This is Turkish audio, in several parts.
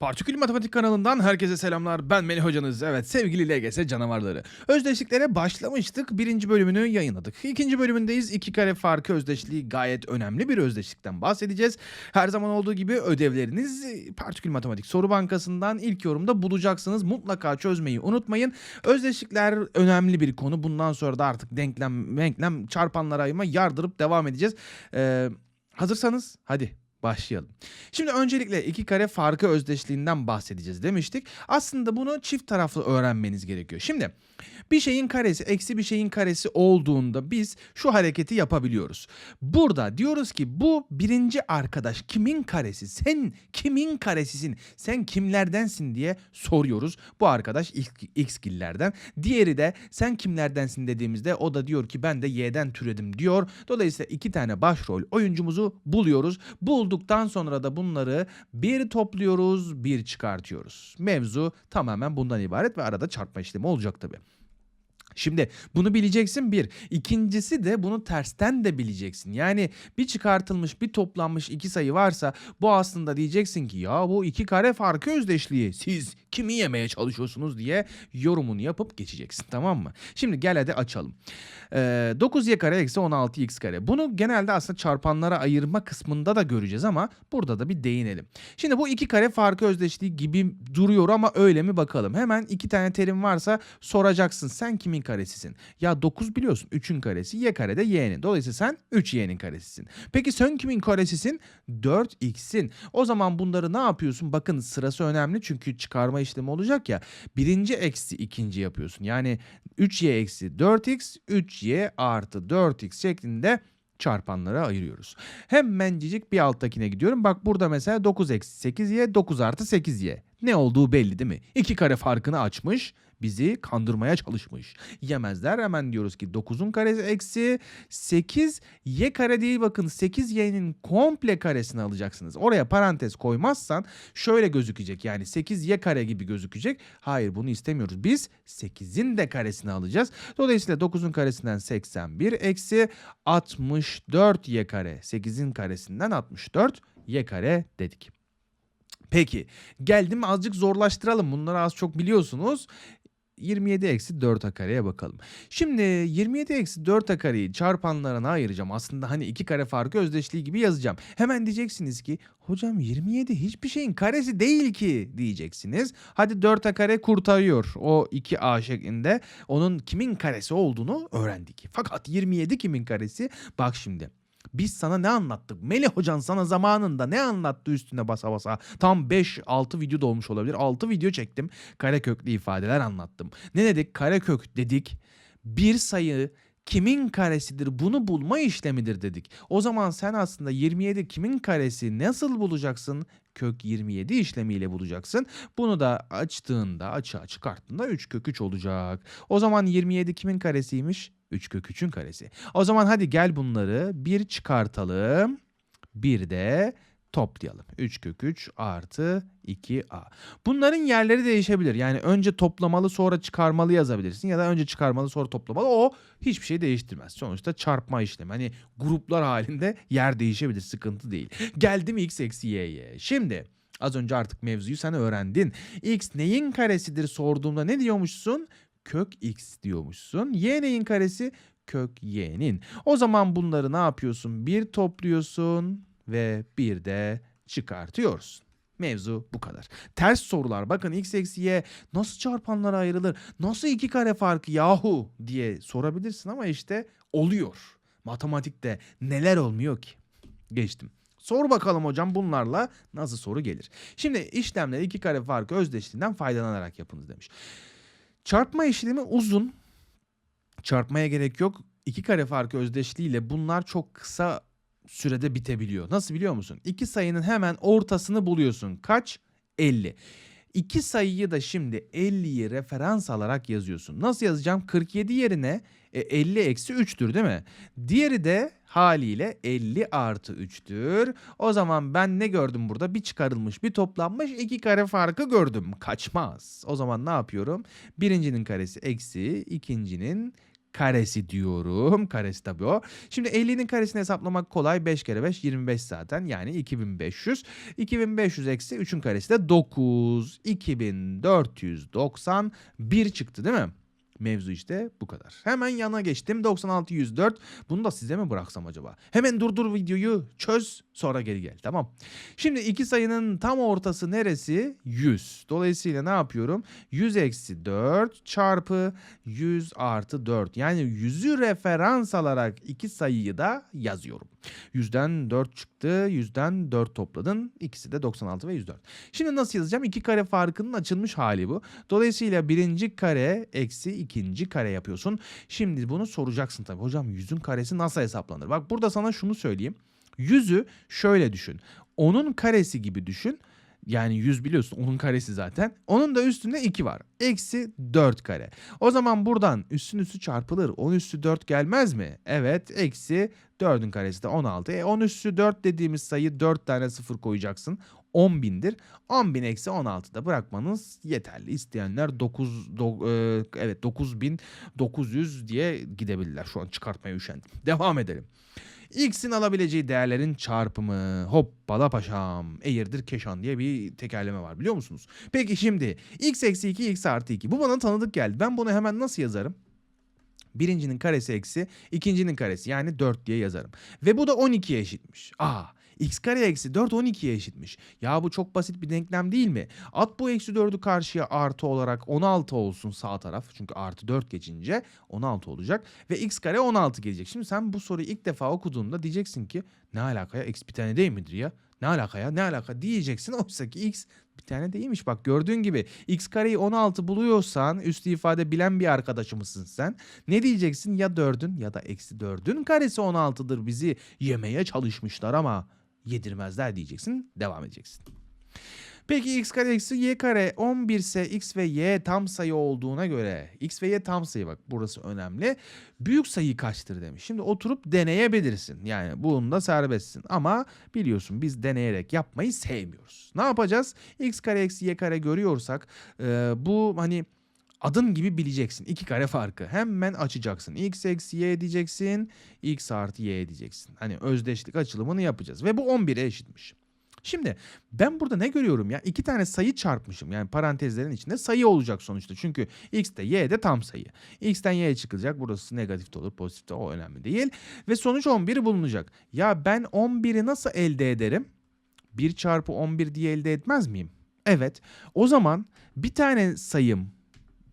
Partikül Matematik kanalından herkese selamlar. Ben Melih hocanız. Evet sevgili LGS canavarları. Özdeşliklere başlamıştık. Birinci bölümünü yayınladık. İkinci bölümündeyiz. İki kare farkı özdeşliği gayet önemli bir özdeşlikten bahsedeceğiz. Her zaman olduğu gibi ödevleriniz Partikül Matematik soru bankasından ilk yorumda bulacaksınız. Mutlaka çözmeyi unutmayın. Özdeşlikler önemli bir konu. Bundan sonra da artık denklem, denklem çarpanlara ayırma yardırıp devam edeceğiz. Ee, hazırsanız hadi Başlayalım. Şimdi öncelikle iki kare farkı özdeşliğinden bahsedeceğiz demiştik. Aslında bunu çift taraflı öğrenmeniz gerekiyor. Şimdi bir şeyin karesi eksi bir şeyin karesi olduğunda biz şu hareketi yapabiliyoruz. Burada diyoruz ki bu birinci arkadaş kimin karesi? Sen kimin karesisin? Sen kimlerdensin diye soruyoruz. Bu arkadaş X'gillerden. Diğeri de sen kimlerdensin dediğimizde o da diyor ki ben de Y'den türedim diyor. Dolayısıyla iki tane başrol oyuncumuzu buluyoruz. Bulduktan sonra da bunları bir topluyoruz, bir çıkartıyoruz. Mevzu tamamen bundan ibaret ve arada çarpma işlemi olacak tabii. Şimdi bunu bileceksin bir. İkincisi de bunu tersten de bileceksin. Yani bir çıkartılmış bir toplanmış iki sayı varsa bu aslında diyeceksin ki ya bu iki kare farkı özdeşliği. Siz kimi yemeye çalışıyorsunuz diye yorumunu yapıp geçeceksin tamam mı? Şimdi gel hadi açalım. Ee, 9y kare eksi 16x kare. Bunu genelde aslında çarpanlara ayırma kısmında da göreceğiz ama burada da bir değinelim. Şimdi bu iki kare farkı özdeşliği gibi duruyor ama öyle mi bakalım. Hemen iki tane terim varsa soracaksın. Sen kimin karesisin? Ya 9 biliyorsun 3'ün karesi y kare de y'nin. Dolayısıyla sen 3y'nin karesisin. Peki sen kimin karesisin? 4x'in. O zaman bunları ne yapıyorsun? Bakın sırası önemli çünkü çıkarma işlemi olacak ya. Birinci eksi ikinci yapıyorsun. Yani 3y eksi 4x 3y artı 4x şeklinde çarpanlara ayırıyoruz. Hemencik bir alttakine gidiyorum. Bak burada mesela 9 eksi 8y 9 artı 8y. Ne olduğu belli değil mi? İki kare farkını açmış bizi kandırmaya çalışmış. Yemezler hemen diyoruz ki 9'un karesi eksi 8 y kare değil bakın 8 y'nin komple karesini alacaksınız. Oraya parantez koymazsan şöyle gözükecek yani 8 y kare gibi gözükecek. Hayır bunu istemiyoruz. Biz 8'in de karesini alacağız. Dolayısıyla 9'un karesinden 81 eksi 64 y kare. 8'in karesinden 64 y kare dedik. Peki geldim azıcık zorlaştıralım. Bunları az çok biliyorsunuz. 27 eksi 4a kareye bakalım. Şimdi 27 eksi 4a kareyi çarpanlarına ayıracağım. Aslında hani iki kare farkı özdeşliği gibi yazacağım. Hemen diyeceksiniz ki hocam 27 hiçbir şeyin karesi değil ki diyeceksiniz. Hadi 4a kare kurtarıyor o 2a şeklinde. Onun kimin karesi olduğunu öğrendik. Fakat 27 kimin karesi? Bak şimdi. Biz sana ne anlattık? Melih hocan sana zamanında ne anlattı üstüne basa basa? Tam 5-6 video dolmuş olabilir. 6 video çektim. Kareköklü ifadeler anlattım. Ne dedik? Karekök dedik. Bir sayı kimin karesidir bunu bulma işlemidir dedik. O zaman sen aslında 27 kimin karesi nasıl bulacaksın? Kök 27 işlemiyle bulacaksın. Bunu da açtığında açığa çıkarttığında 3 kök 3 olacak. O zaman 27 kimin karesiymiş? 3 kök 3'ün karesi. O zaman hadi gel bunları bir çıkartalım. Bir de toplayalım. 3 kök 3 artı 2a. Bunların yerleri değişebilir. Yani önce toplamalı sonra çıkarmalı yazabilirsin ya da önce çıkarmalı sonra toplamalı. O hiçbir şey değiştirmez. Sonuçta çarpma işlemi. Hani gruplar halinde yer değişebilir. Sıkıntı değil. Geldim x eksi y'ye. Şimdi az önce artık mevzuyu sen öğrendin. x neyin karesidir sorduğumda ne diyormuşsun? Kök x diyormuşsun. Y neyin karesi? Kök y'nin. O zaman bunları ne yapıyorsun? Bir topluyorsun ve bir de çıkartıyorsun. Mevzu bu kadar. Ters sorular bakın x eksi y nasıl çarpanlara ayrılır? Nasıl iki kare farkı yahu diye sorabilirsin ama işte oluyor. Matematikte neler olmuyor ki? Geçtim. Sor bakalım hocam bunlarla nasıl soru gelir? Şimdi işlemleri iki kare farkı özdeşliğinden faydalanarak yapınız demiş. Çarpma işlemi uzun. Çarpmaya gerek yok. İki kare farkı özdeşliğiyle bunlar çok kısa sürede bitebiliyor. Nasıl biliyor musun? İki sayının hemen ortasını buluyorsun. Kaç? 50. İki sayıyı da şimdi 50'yi referans alarak yazıyorsun. Nasıl yazacağım? 47 yerine 50 e, eksi 3'tür değil mi? Diğeri de haliyle 50 artı 3'tür. O zaman ben ne gördüm burada? Bir çıkarılmış bir toplanmış iki kare farkı gördüm. Kaçmaz. O zaman ne yapıyorum? Birincinin karesi eksi ikincinin karesi diyorum. Karesi tabii o. Şimdi 50'nin karesini hesaplamak kolay. 5 kere 5 25 zaten. Yani 2500. 2500 eksi 3'ün karesi de 9. 2491 çıktı değil mi? Mevzu işte bu kadar. Hemen yana geçtim. 96 104. Bunu da size mi bıraksam acaba? Hemen durdur videoyu. Çöz. Sonra geri gel. Tamam. Şimdi iki sayının tam ortası neresi? 100. Dolayısıyla ne yapıyorum? 100 eksi 4 çarpı 100 artı 4. Yani 100'ü referans alarak iki sayıyı da yazıyorum. 100'den 4 çıktı. 100'den 4 topladın. İkisi de 96 ve 104. Şimdi nasıl yazacağım? İki kare farkının açılmış hali bu. Dolayısıyla birinci kare eksi ikinci kare yapıyorsun. Şimdi bunu soracaksın tabii. Hocam 100'ün karesi nasıl hesaplanır? Bak burada sana şunu söyleyeyim. 100'ü şöyle düşün. Onun karesi gibi düşün. Yani 100 biliyorsun onun karesi zaten. Onun da üstünde 2 var. Eksi 4 kare. O zaman buradan üstün üstü çarpılır. 10 üstü 4 gelmez mi? Evet. Eksi 4'ün karesi de 16. E 10 üstü 4 dediğimiz sayı 4 tane sıfır koyacaksın. 10 bindir. 10 bin eksi 16'da bırakmanız yeterli. İsteyenler 9 do- e, evet 9900 diye gidebilirler. Şu an çıkartmaya üşendim. Devam edelim. X'in alabileceği değerlerin çarpımı hoppala paşam eğirdir keşan diye bir tekerleme var biliyor musunuz? Peki şimdi x eksi 2 x artı 2 bu bana tanıdık geldi. Ben bunu hemen nasıl yazarım? Birincinin karesi eksi ikincinin karesi yani 4 diye yazarım. Ve bu da 12'ye eşitmiş. Aa x kare eksi 4 12'ye eşitmiş. Ya bu çok basit bir denklem değil mi? At bu eksi 4'ü karşıya artı olarak 16 olsun sağ taraf. Çünkü artı 4 geçince 16 olacak. Ve x kare 16 gelecek. Şimdi sen bu soruyu ilk defa okuduğunda diyeceksin ki ne alaka ya x bir tane değil midir ya? Ne alaka ya ne alaka diyeceksin. Oysa ki x bir tane değilmiş. Bak gördüğün gibi x kareyi 16 buluyorsan üstü ifade bilen bir arkadaşımızsın sen. Ne diyeceksin ya 4'ün ya da eksi 4'ün karesi 16'dır bizi yemeye çalışmışlar ama yedirmezler diyeceksin. Devam edeceksin. Peki x kare eksi y kare 11 ise x ve y tam sayı olduğuna göre x ve y tam sayı bak burası önemli. Büyük sayı kaçtır demiş. Şimdi oturup deneyebilirsin. Yani bunda serbestsin ama biliyorsun biz deneyerek yapmayı sevmiyoruz. Ne yapacağız? x kare eksi y kare görüyorsak e, bu hani adım gibi bileceksin. İki kare farkı. Hemen açacaksın. X eksi y diyeceksin. X artı y diyeceksin. Hani özdeşlik açılımını yapacağız. Ve bu 11'e eşitmiş. Şimdi ben burada ne görüyorum ya? İki tane sayı çarpmışım. Yani parantezlerin içinde sayı olacak sonuçta. Çünkü x de y de tam sayı. x'ten y'ye çıkacak. Burası negatif de olur, pozitif de o önemli değil. Ve sonuç 11 bulunacak. Ya ben 11'i nasıl elde ederim? 1 çarpı 11 diye elde etmez miyim? Evet. O zaman bir tane sayım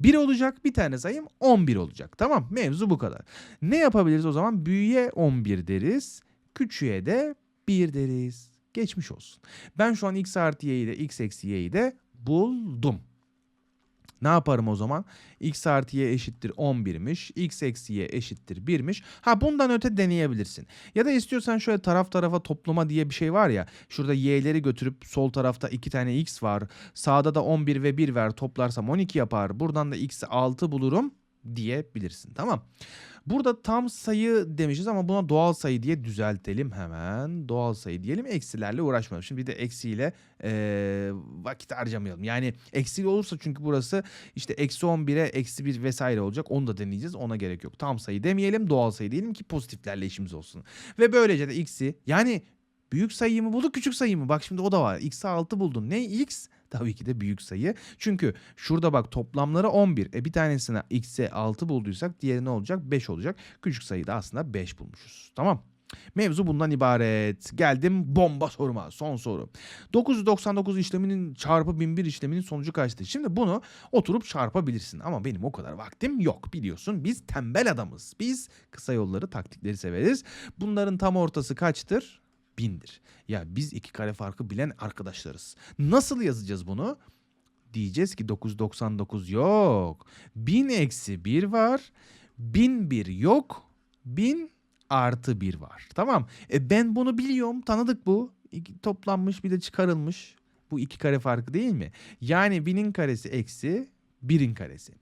1 olacak bir tane sayım 11 olacak. Tamam mevzu bu kadar. Ne yapabiliriz o zaman? Büyüye 11 deriz. Küçüğe de 1 deriz. Geçmiş olsun. Ben şu an x artı y'yi de x eksi y'yi de buldum. Ne yaparım o zaman? x artı y eşittir 11'miş. x eksi y eşittir 1'miş. Ha bundan öte deneyebilirsin. Ya da istiyorsan şöyle taraf tarafa toplama diye bir şey var ya. Şurada y'leri götürüp sol tarafta 2 tane x var. Sağda da 11 ve 1 ver. Toplarsam 12 yapar. Buradan da x'i 6 bulurum diyebilirsin. Tamam. Burada tam sayı demişiz ama buna doğal sayı diye düzeltelim hemen. Doğal sayı diyelim eksilerle uğraşmayalım. Şimdi bir de eksiyle ee, vakit harcamayalım. Yani eksi olursa çünkü burası işte eksi 11'e eksi 1 vesaire olacak. Onu da deneyeceğiz. Ona gerek yok. Tam sayı demeyelim doğal sayı diyelim ki pozitiflerle işimiz olsun. Ve böylece de x'i yani büyük sayıyı mı bulduk küçük sayı mı? Bak şimdi o da var. X'i 6 buldun. Ne x? Tabii ki de büyük sayı. Çünkü şurada bak toplamları 11. E bir tanesine x'e 6 bulduysak diğeri ne olacak? 5 olacak. Küçük sayıda aslında 5 bulmuşuz. Tamam. Mevzu bundan ibaret. Geldim bomba soruma. Son soru. 999 işleminin çarpı 1001 işleminin sonucu kaçtı? Şimdi bunu oturup çarpabilirsin. Ama benim o kadar vaktim yok. Biliyorsun biz tembel adamız. Biz kısa yolları taktikleri severiz. Bunların tam ortası kaçtır? Bindir. Ya biz iki kare farkı bilen arkadaşlarız. Nasıl yazacağız bunu? Diyeceğiz ki 999 yok. 1000 eksi 1 var. 1001 yok. 1000 artı 1 var. Tamam. E ben bunu biliyorum. Tanıdık bu. İki, toplanmış bir de çıkarılmış. Bu iki kare farkı değil mi? Yani 1000'in karesi eksi 1'in karesi.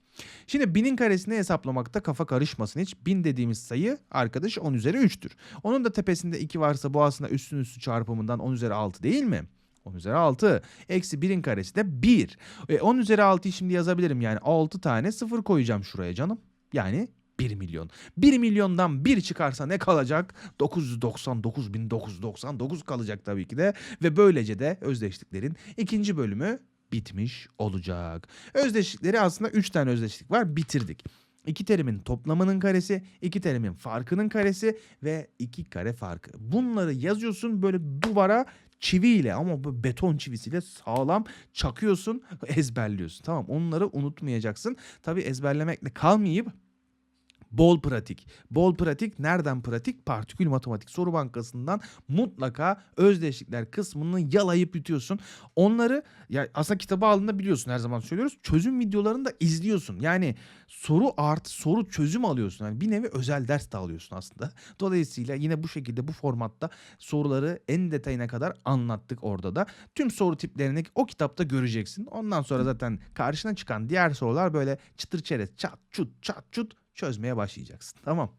Şimdi 1000'in karesini hesaplamakta kafa karışmasın hiç. 1000 dediğimiz sayı arkadaş 10 üzeri 3'tür. Onun da tepesinde 2 varsa bu aslında üstün üstü çarpımından 10 üzeri 6 değil mi? 10 üzeri 6. Eksi 1'in karesi de 1. E, 10 üzeri 6'yı şimdi yazabilirim. Yani 6 tane 0 koyacağım şuraya canım. Yani 1 milyon. 1 milyondan 1 çıkarsa ne kalacak? 999.999 kalacak tabii ki de. Ve böylece de özdeşliklerin ikinci bölümü bitmiş olacak. Özdeşlikleri aslında 3 tane özdeşlik var bitirdik. İki terimin toplamının karesi, iki terimin farkının karesi ve iki kare farkı. Bunları yazıyorsun böyle duvara çiviyle ama bu beton çivisiyle sağlam çakıyorsun, ezberliyorsun. Tamam onları unutmayacaksın. Tabii ezberlemekle kalmayıp Bol pratik. Bol pratik nereden pratik? Partikül matematik soru bankasından mutlaka özdeşlikler kısmını yalayıp yutuyorsun. Onları ya aslında kitabı aldığında biliyorsun her zaman söylüyoruz. Çözüm videolarını da izliyorsun. Yani soru artı soru çözüm alıyorsun. Yani bir nevi özel ders de alıyorsun aslında. Dolayısıyla yine bu şekilde bu formatta soruları en detayına kadar anlattık orada da. Tüm soru tiplerini o kitapta göreceksin. Ondan sonra zaten karşına çıkan diğer sorular böyle çıtır çerez çat çut çat çut çözmeye başlayacaksın. Tamam.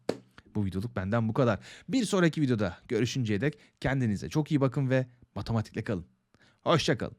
Bu videoluk benden bu kadar. Bir sonraki videoda görüşünceye dek kendinize çok iyi bakın ve matematikle kalın. Hoşçakalın.